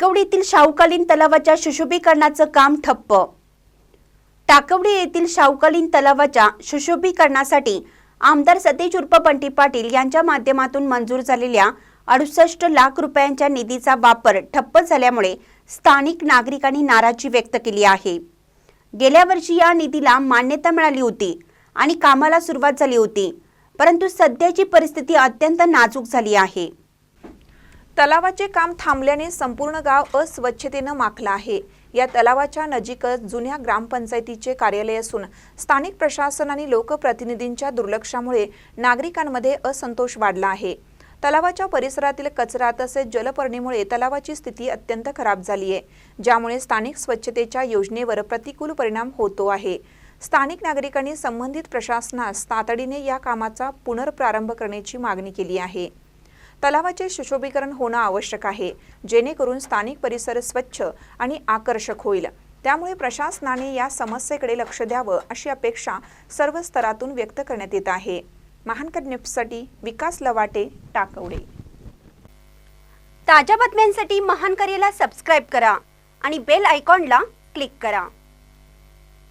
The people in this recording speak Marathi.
टाकवडीतील शाहूकालीन तलावाच्या सुशोभीकरणाचं काम ठप्प. टाकवडी येथील शाहूकालीन तलावाच्या सुशोभीकरणासाठी आमदार सतीश उर्फ बंटी पाटील यांच्या माध्यमातून मंजूर झालेल्या अडुसष्ट लाख रुपयांच्या निधीचा वापर ठप्प झाल्यामुळे स्थानिक नागरिकांनी नाराजी व्यक्त केली आहे. गेल्या वर्षी या निधीला मान्यता मिळाली होती आणि कामाला सुरुवात झाली होती परंतु सध्याची परिस्थिती अत्यंत नाजूक झाली आहे. तलावाचे काम थांबल्याने संपूर्ण गाव अस्वच्छतेनं माखलं आहे. या तलावाच्या नजीकच जुन्या ग्रामपंचायतीचे कार्यालय असून स्थानिक प्रशासन आणि लोकप्रतिनिधींच्या दुर्लक्षामुळे नागरिकांमध्ये असंतोष वाढला आहे. तलावाच्या परिसरातील कचरा तसेच जलपर्णीमुळे तलावाची स्थिती अत्यंत खराब झाली आहे ज्यामुळे स्थानिक स्वच्छतेच्या योजनेवर प्रतिकूल परिणाम होतो आहे. स्थानिक नागरिकांनी संबंधित प्रशासनास तातडीने या कामाचा पुनर्प्रारंभ करण्याची मागणी केली आहे. तलावाचे सुशोभीकरण होणं आवश्यक आहे जेणेकरून स्थानिक परिसर स्वच्छ आणि आकर्षक होईल. त्यामुळे प्रशासनाने या समस्येकडे लक्ष द्यावं अशी अपेक्षा सर्व स्तरातून व्यक्त करण्यात येत आहे. महानकर न्यूजसाठी विकास लवाटे टाकवडे. ताज्या बातम्यांसाठी महान सबस्क्राईब करा आणि बेल आयकॉनला क्लिक करा.